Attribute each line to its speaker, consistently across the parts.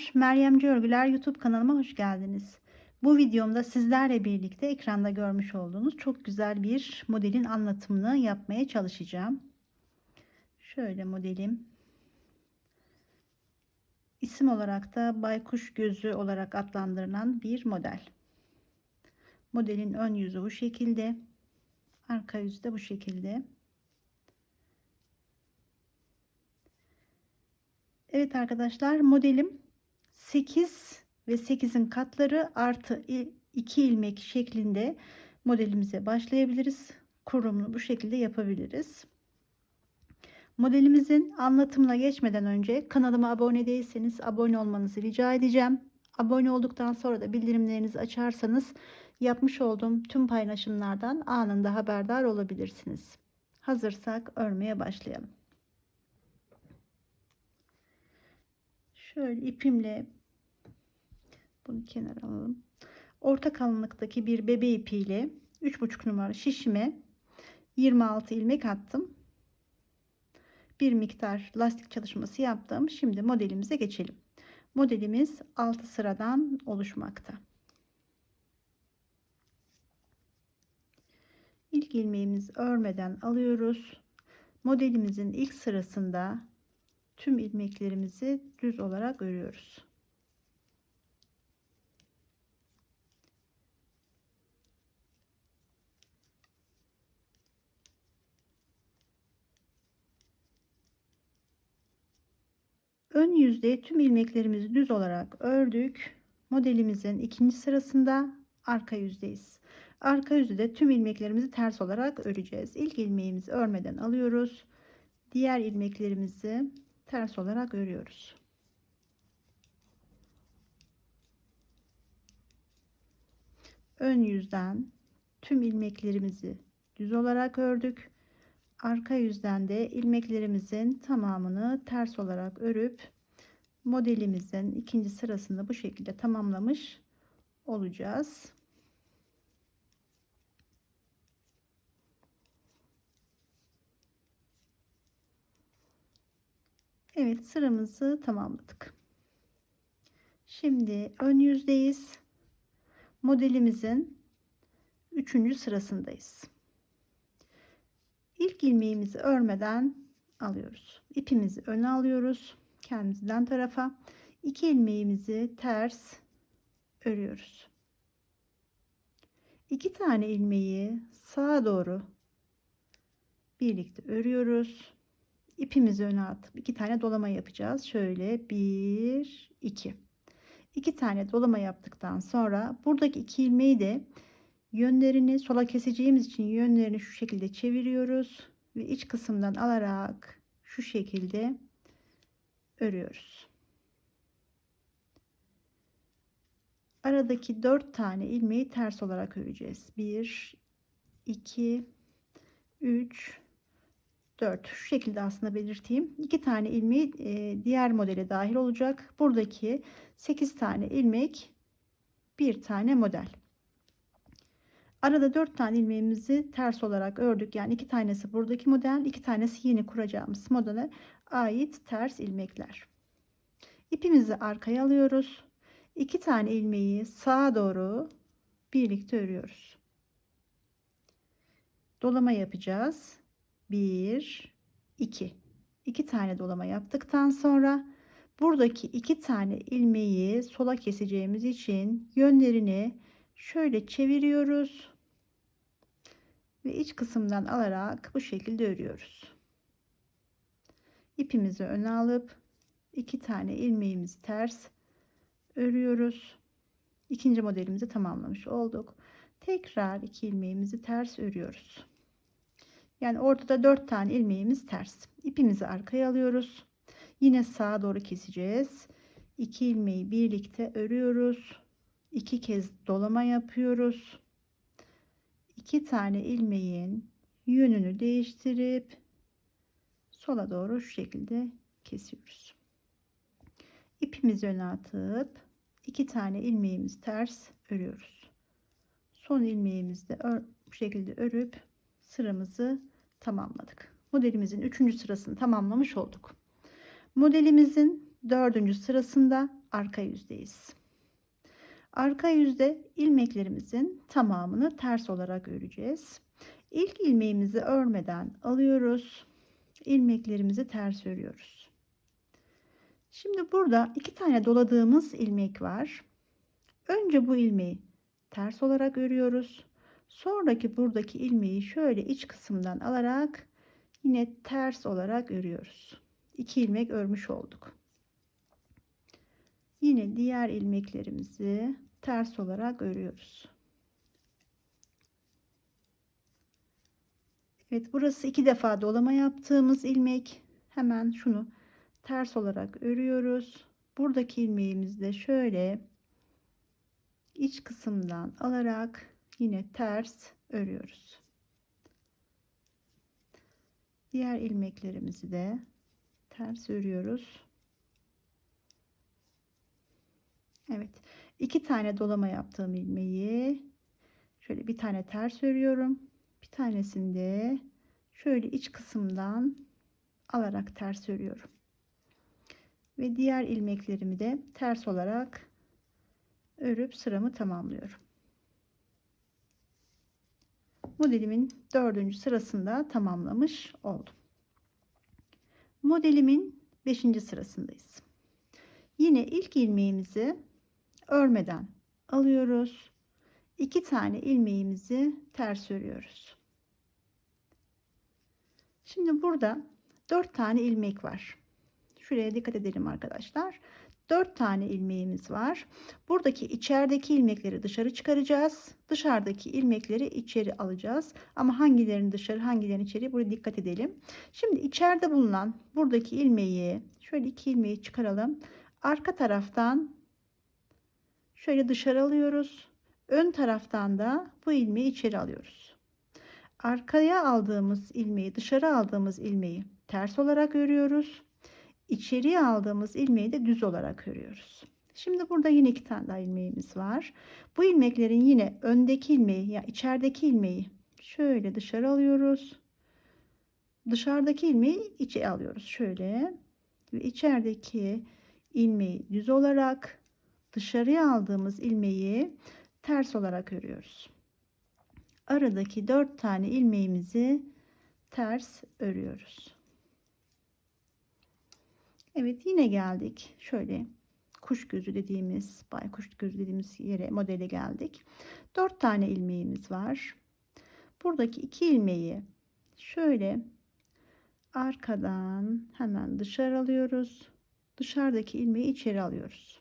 Speaker 1: Merhabalar, Meryemci Örgüler YouTube kanalıma hoş geldiniz. Bu videomda sizlerle birlikte ekranda görmüş olduğunuz çok güzel bir modelin anlatımını yapmaya çalışacağım. Şöyle modelim. İsim olarak da baykuş gözü olarak adlandırılan bir model. Modelin ön yüzü bu şekilde. Arka yüzü de bu şekilde. Evet arkadaşlar modelim 8 ve 8'in katları artı 2 ilmek şeklinde modelimize başlayabiliriz. Kurumunu bu şekilde yapabiliriz. Modelimizin anlatımına geçmeden önce kanalıma abone değilseniz abone olmanızı rica edeceğim. Abone olduktan sonra da bildirimlerinizi açarsanız yapmış olduğum tüm paylaşımlardan anında haberdar olabilirsiniz. Hazırsak örmeye başlayalım. Şöyle ipimle bunu kenara alalım. Orta kalınlıktaki bir bebe ipiyle 3,5 numara şişime 26 ilmek attım. Bir miktar lastik çalışması yaptım. Şimdi modelimize geçelim. Modelimiz 6 sıradan oluşmakta. İlk ilmeğimizi örmeden alıyoruz. Modelimizin ilk sırasında tüm ilmeklerimizi düz olarak örüyoruz. Ön yüzde tüm ilmeklerimizi düz olarak ördük. Modelimizin ikinci sırasında arka yüzdeyiz. Arka yüzde tüm ilmeklerimizi ters olarak öreceğiz. İlk ilmeğimizi örmeden alıyoruz. Diğer ilmeklerimizi ters olarak örüyoruz. Ön yüzden tüm ilmeklerimizi düz olarak ördük. Arka yüzden de ilmeklerimizin tamamını ters olarak örüp modelimizin ikinci sırasında bu şekilde tamamlamış olacağız. Evet sıramızı tamamladık. Şimdi ön yüzdeyiz. Modelimizin üçüncü sırasındayız. İlk ilmeğimizi örmeden alıyoruz. İpimizi öne alıyoruz. Kendimizden tarafa. iki ilmeğimizi ters örüyoruz. İki tane ilmeği sağa doğru birlikte örüyoruz ipimizi öne atıp iki tane dolama yapacağız. Şöyle bir, iki. İki tane dolama yaptıktan sonra buradaki iki ilmeği de yönlerini sola keseceğimiz için yönlerini şu şekilde çeviriyoruz ve iç kısımdan alarak şu şekilde örüyoruz. Aradaki dört tane ilmeği ters olarak öreceğiz. Bir, iki, üç. 4 şu şekilde aslında belirteyim. 2 tane ilmeği e, diğer modele dahil olacak. Buradaki 8 tane ilmek bir tane model. Arada 4 tane ilmeğimizi ters olarak ördük. Yani 2 tanesi buradaki model, 2 tanesi yeni kuracağımız modele ait ters ilmekler. İpimizi arkaya alıyoruz. 2 tane ilmeği sağa doğru birlikte örüyoruz. Dolama yapacağız. 1 2 2 tane dolama yaptıktan sonra buradaki iki tane ilmeği sola keseceğimiz için yönlerini şöyle çeviriyoruz ve iç kısımdan alarak bu şekilde örüyoruz. İpimizi öne alıp iki tane ilmeğimizi ters örüyoruz. İkinci modelimizi tamamlamış olduk. Tekrar iki ilmeğimizi ters örüyoruz. Yani ortada 4 tane ilmeğimiz ters. İpimizi arkaya alıyoruz. Yine sağa doğru keseceğiz. 2 ilmeği birlikte örüyoruz. 2 kez dolama yapıyoruz. 2 tane ilmeğin yönünü değiştirip sola doğru şu şekilde kesiyoruz. İpimizi öne atıp 2 tane ilmeğimiz ters örüyoruz. Son ilmeğimizi de bu şekilde örüp sıramızı tamamladık. Modelimizin 3. sırasını tamamlamış olduk. Modelimizin dördüncü sırasında arka yüzdeyiz. Arka yüzde ilmeklerimizin tamamını ters olarak öreceğiz. İlk ilmeğimizi örmeden alıyoruz. ilmeklerimizi ters örüyoruz. Şimdi burada iki tane doladığımız ilmek var. Önce bu ilmeği ters olarak örüyoruz. Sonraki buradaki ilmeği şöyle iç kısımdan alarak yine ters olarak örüyoruz. İki ilmek örmüş olduk. Yine diğer ilmeklerimizi ters olarak örüyoruz. Evet burası iki defa dolama yaptığımız ilmek. Hemen şunu ters olarak örüyoruz. Buradaki ilmeğimizi de şöyle iç kısımdan alarak yine ters örüyoruz. Diğer ilmeklerimizi de ters örüyoruz. Evet. iki tane dolama yaptığım ilmeği şöyle bir tane ters örüyorum. Bir tanesini de şöyle iç kısımdan alarak ters örüyorum. Ve diğer ilmeklerimi de ters olarak örüp sıramı tamamlıyorum. Modelimin dördüncü sırasında tamamlamış oldum. Modelimin beşinci sırasındayız. Yine ilk ilmeğimizi örmeden alıyoruz. İki tane ilmeğimizi ters örüyoruz. Şimdi burada dört tane ilmek var. Şuraya dikkat edelim arkadaşlar. 4 tane ilmeğimiz var. Buradaki içerideki ilmekleri dışarı çıkaracağız. Dışarıdaki ilmekleri içeri alacağız. Ama hangilerini dışarı hangilerini içeri buraya dikkat edelim. Şimdi içeride bulunan buradaki ilmeği şöyle iki ilmeği çıkaralım. Arka taraftan şöyle dışarı alıyoruz. Ön taraftan da bu ilmeği içeri alıyoruz. Arkaya aldığımız ilmeği dışarı aldığımız ilmeği ters olarak örüyoruz içeriye aldığımız ilmeği de düz olarak örüyoruz. Şimdi burada yine iki tane daha ilmeğimiz var. Bu ilmeklerin yine öndeki ilmeği ya yani içerideki ilmeği şöyle dışarı alıyoruz. Dışarıdaki ilmeği içe alıyoruz şöyle ve içerideki ilmeği düz olarak dışarıya aldığımız ilmeği ters olarak örüyoruz. Aradaki dört tane ilmeğimizi ters örüyoruz. Evet yine geldik. Şöyle kuş gözü dediğimiz, baykuş gözü dediğimiz yere modele geldik. Dört tane ilmeğimiz var. Buradaki iki ilmeği şöyle arkadan hemen dışarı alıyoruz. Dışarıdaki ilmeği içeri alıyoruz.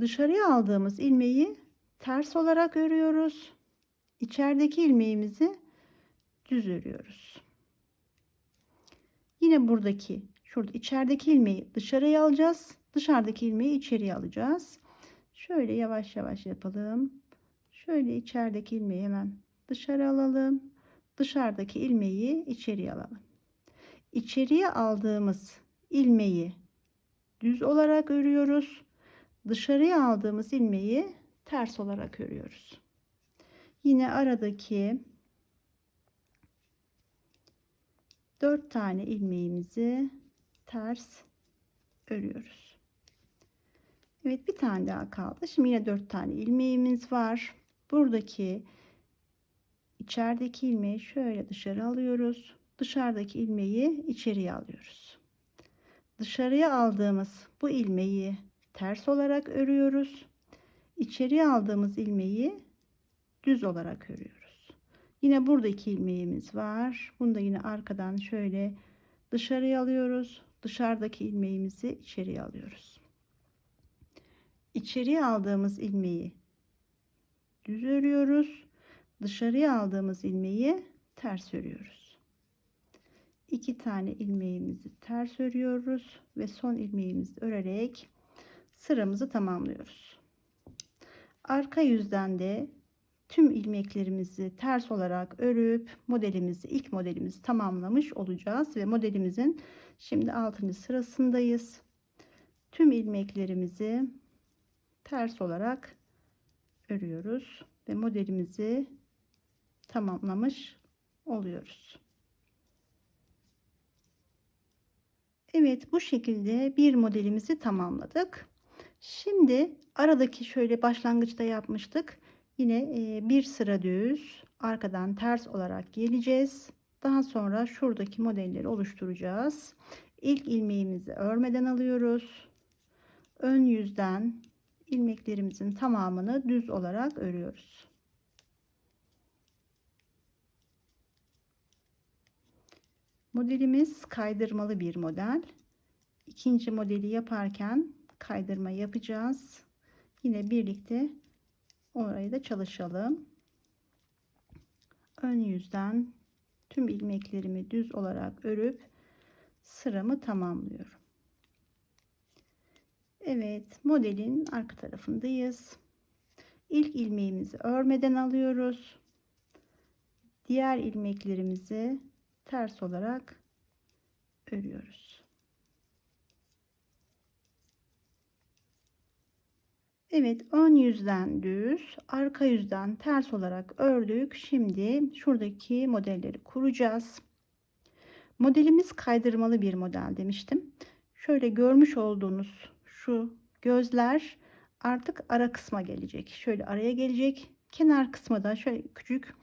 Speaker 1: Dışarıya aldığımız ilmeği ters olarak örüyoruz. İçerideki ilmeğimizi düz örüyoruz. Yine buradaki Şurada içerideki ilmeği dışarıya alacağız. Dışarıdaki ilmeği içeriye alacağız. Şöyle yavaş yavaş yapalım. Şöyle içerideki ilmeği hemen dışarı alalım. Dışarıdaki ilmeği içeriye alalım. İçeriye aldığımız ilmeği düz olarak örüyoruz. Dışarıya aldığımız ilmeği ters olarak örüyoruz. Yine aradaki 4 tane ilmeğimizi ters örüyoruz. Evet bir tane daha kaldı. Şimdi yine dört tane ilmeğimiz var. Buradaki içerideki ilmeği şöyle dışarı alıyoruz. Dışarıdaki ilmeği içeriye alıyoruz. Dışarıya aldığımız bu ilmeği ters olarak örüyoruz. İçeriye aldığımız ilmeği düz olarak örüyoruz. Yine burada iki ilmeğimiz var. Bunu da yine arkadan şöyle dışarıya alıyoruz dışarıdaki ilmeğimizi içeriye alıyoruz. İçeriye aldığımız ilmeği düz örüyoruz. Dışarıya aldığımız ilmeği ters örüyoruz. İki tane ilmeğimizi ters örüyoruz ve son ilmeğimizi örerek sıramızı tamamlıyoruz. Arka yüzden de tüm ilmeklerimizi ters olarak örüp modelimizi ilk modelimizi tamamlamış olacağız ve modelimizin şimdi 6. sırasındayız. Tüm ilmeklerimizi ters olarak örüyoruz ve modelimizi tamamlamış oluyoruz. Evet bu şekilde bir modelimizi tamamladık. Şimdi aradaki şöyle başlangıçta yapmıştık. Yine e, bir sıra düz arkadan ters olarak geleceğiz. Daha sonra şuradaki modelleri oluşturacağız. İlk ilmeğimizi örmeden alıyoruz. Ön yüzden ilmeklerimizin tamamını düz olarak örüyoruz. Modelimiz kaydırmalı bir model. İkinci modeli yaparken kaydırma yapacağız. Yine birlikte orayı da çalışalım. Ön yüzden tüm ilmeklerimi düz olarak örüp sıramı tamamlıyorum. Evet modelin arka tarafındayız. İlk ilmeğimizi örmeden alıyoruz. Diğer ilmeklerimizi ters olarak örüyoruz. Evet ön yüzden düz arka yüzden ters olarak ördük. Şimdi şuradaki modelleri kuracağız. Modelimiz kaydırmalı bir model demiştim. Şöyle görmüş olduğunuz şu gözler artık ara kısma gelecek. Şöyle araya gelecek. Kenar kısmı da şöyle küçük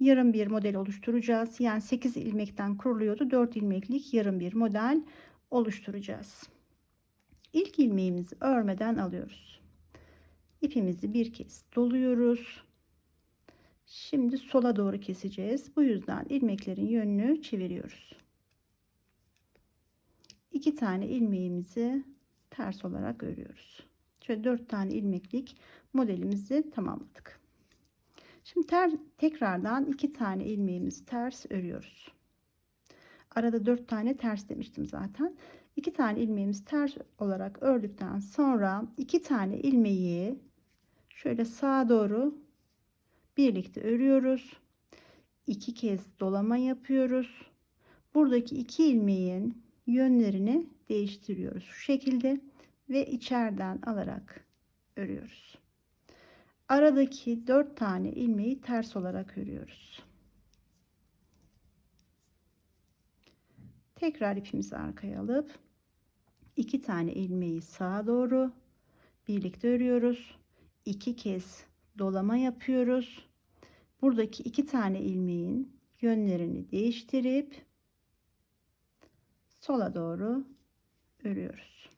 Speaker 1: yarım bir model oluşturacağız. Yani 8 ilmekten kuruluyordu. 4 ilmeklik yarım bir model oluşturacağız. İlk ilmeğimizi örmeden alıyoruz. İpimizi bir kez doluyoruz. Şimdi sola doğru keseceğiz. Bu yüzden ilmeklerin yönünü çeviriyoruz. İki tane ilmeğimizi ters olarak örüyoruz. Şöyle dört tane ilmeklik modelimizi tamamladık. Şimdi ter, tekrardan iki tane ilmeğimizi ters örüyoruz. Arada dört tane ters demiştim zaten. İki tane ilmeğimizi ters olarak ördükten sonra iki tane ilmeği şöyle sağa doğru birlikte örüyoruz. İki kez dolama yapıyoruz. Buradaki iki ilmeğin yönlerini değiştiriyoruz şu şekilde ve içeriden alarak örüyoruz. Aradaki dört tane ilmeği ters olarak örüyoruz. Tekrar ipimizi arkaya alıp iki tane ilmeği sağa doğru birlikte örüyoruz. İki kez dolama yapıyoruz. Buradaki iki tane ilmeğin yönlerini değiştirip sola doğru örüyoruz.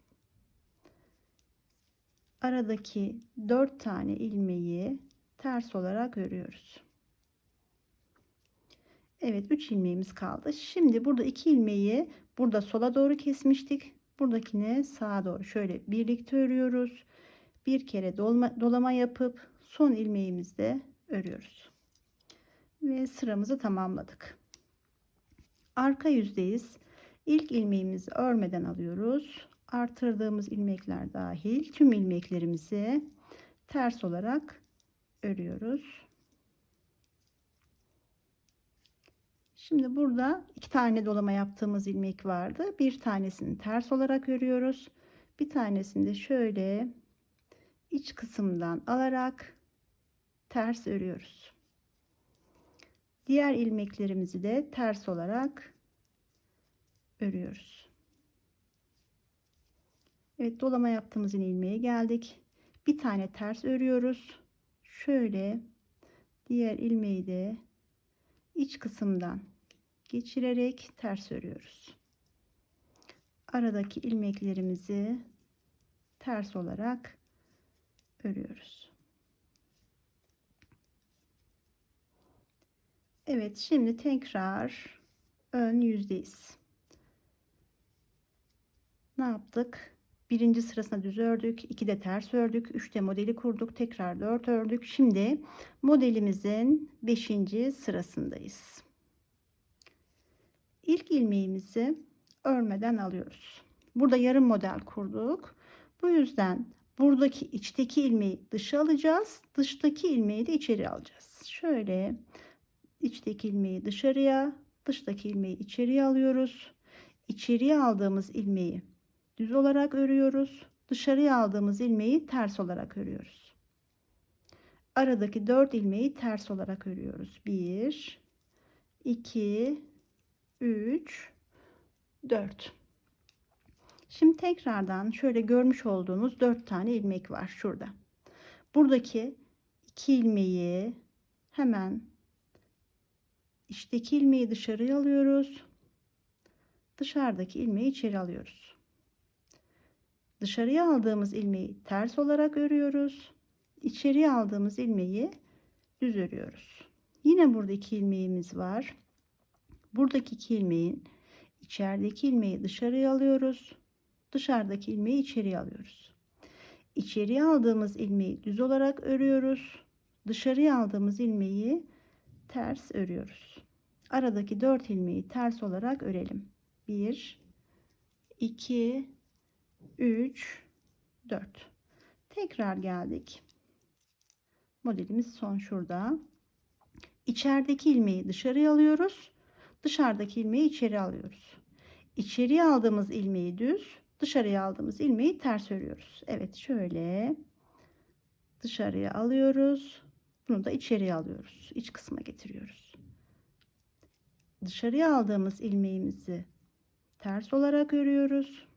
Speaker 1: Aradaki dört tane ilmeği ters olarak örüyoruz. Evet 3 ilmeğimiz kaldı. Şimdi burada 2 ilmeği burada sola doğru kesmiştik. Buradakine sağa doğru şöyle birlikte örüyoruz. Bir kere dolma, dolama yapıp son ilmeğimizde örüyoruz. Ve sıramızı tamamladık. Arka yüzdeyiz. İlk ilmeğimizi örmeden alıyoruz. Artırdığımız ilmekler dahil tüm ilmeklerimizi ters olarak örüyoruz. Şimdi burada iki tane dolama yaptığımız ilmek vardı. Bir tanesini ters olarak örüyoruz. Bir tanesini de şöyle iç kısımdan alarak ters örüyoruz. Diğer ilmeklerimizi de ters olarak örüyoruz. Evet dolama yaptığımız ilmeğe geldik. Bir tane ters örüyoruz. Şöyle diğer ilmeği de iç kısımdan geçirerek ters örüyoruz. Aradaki ilmeklerimizi ters olarak örüyoruz. Evet şimdi tekrar ön yüzdeyiz ne yaptık? Birinci sırasına düz ördük. 2 de ters ördük. 3 de modeli kurduk. Tekrar 4 ördük. Şimdi modelimizin 5. sırasındayız. İlk ilmeğimizi örmeden alıyoruz. Burada yarım model kurduk. Bu yüzden buradaki içteki ilmeği dışa alacağız. Dıştaki ilmeği de içeri alacağız. Şöyle içteki ilmeği dışarıya, dıştaki ilmeği içeriye alıyoruz. İçeriye aldığımız ilmeği düz olarak örüyoruz. Dışarıya aldığımız ilmeği ters olarak örüyoruz. Aradaki 4 ilmeği ters olarak örüyoruz. 1 2 3 4 Şimdi tekrardan şöyle görmüş olduğunuz 4 tane ilmek var şurada. Buradaki iki ilmeği hemen içteki ilmeği dışarıya alıyoruz. Dışarıdaki ilmeği içeri alıyoruz. Dışarıya aldığımız ilmeği ters olarak örüyoruz. İçeriye aldığımız ilmeği düz örüyoruz. Yine burada iki ilmeğimiz var. Buradaki iki ilmeğin içerideki ilmeği dışarıya alıyoruz. Dışarıdaki ilmeği içeriye alıyoruz. İçeriye aldığımız ilmeği düz olarak örüyoruz. Dışarıya aldığımız ilmeği ters örüyoruz. Aradaki 4 ilmeği ters olarak örelim. 1 2 3 4 Tekrar geldik. Modelimiz son şurada. İçerideki ilmeği dışarıya alıyoruz. Dışarıdaki ilmeği içeri alıyoruz. İçeriye aldığımız ilmeği düz, dışarıya aldığımız ilmeği ters örüyoruz. Evet şöyle dışarıya alıyoruz. Bunu da içeriye alıyoruz. İç kısma getiriyoruz. Dışarıya aldığımız ilmeğimizi ters olarak örüyoruz.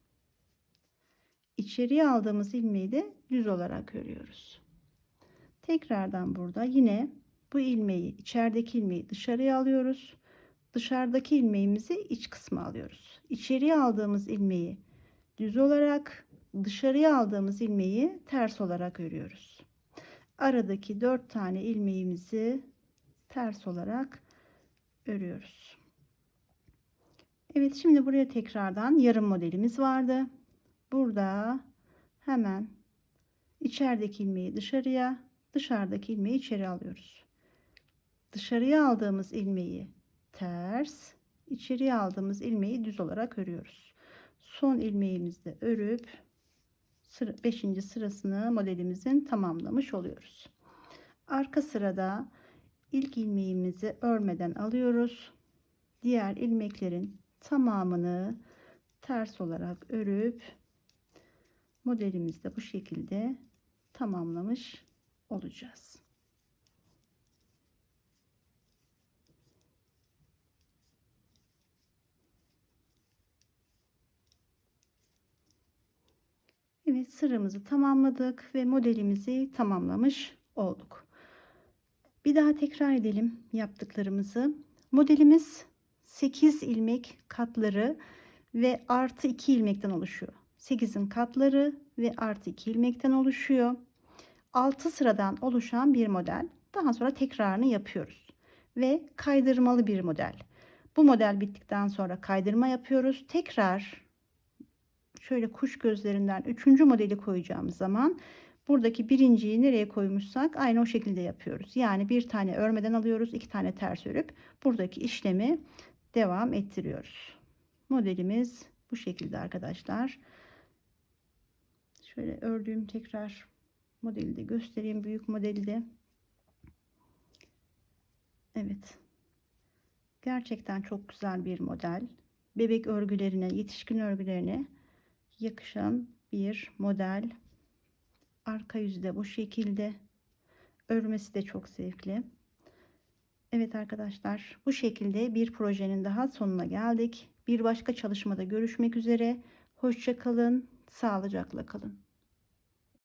Speaker 1: İçeriye aldığımız ilmeği de düz olarak örüyoruz. Tekrardan burada yine bu ilmeği içerideki ilmeği dışarıya alıyoruz. Dışarıdaki ilmeğimizi iç kısma alıyoruz. İçeriye aldığımız ilmeği düz olarak dışarıya aldığımız ilmeği ters olarak örüyoruz. Aradaki 4 tane ilmeğimizi ters olarak örüyoruz. Evet şimdi buraya tekrardan yarım modelimiz vardı. Burada hemen içerideki ilmeği dışarıya, dışarıdaki ilmeği içeri alıyoruz. Dışarıya aldığımız ilmeği ters, içeriye aldığımız ilmeği düz olarak örüyoruz. Son ilmeğimizde örüp 5. sırasını modelimizin tamamlamış oluyoruz. Arka sırada ilk ilmeğimizi örmeden alıyoruz. Diğer ilmeklerin tamamını ters olarak örüp modelimizde bu şekilde tamamlamış olacağız. Evet sıramızı tamamladık ve modelimizi tamamlamış olduk. Bir daha tekrar edelim yaptıklarımızı. Modelimiz 8 ilmek katları ve artı 2 ilmekten oluşuyor. 8'in katları ve artı 2 ilmekten oluşuyor. 6 sıradan oluşan bir model. Daha sonra tekrarını yapıyoruz. Ve kaydırmalı bir model. Bu model bittikten sonra kaydırma yapıyoruz. Tekrar şöyle kuş gözlerinden üçüncü modeli koyacağımız zaman buradaki birinciyi nereye koymuşsak aynı o şekilde yapıyoruz. Yani bir tane örmeden alıyoruz, iki tane ters örüp buradaki işlemi devam ettiriyoruz. Modelimiz bu şekilde arkadaşlar. Şöyle ördüğüm tekrar modeli de göstereyim. Büyük modeli de. Evet. Gerçekten çok güzel bir model. Bebek örgülerine, yetişkin örgülerine yakışan bir model. Arka yüzü de bu şekilde. Örmesi de çok zevkli. Evet arkadaşlar bu şekilde bir projenin daha sonuna geldik. Bir başka çalışmada görüşmek üzere. Hoşça kalın, sağlıcakla kalın.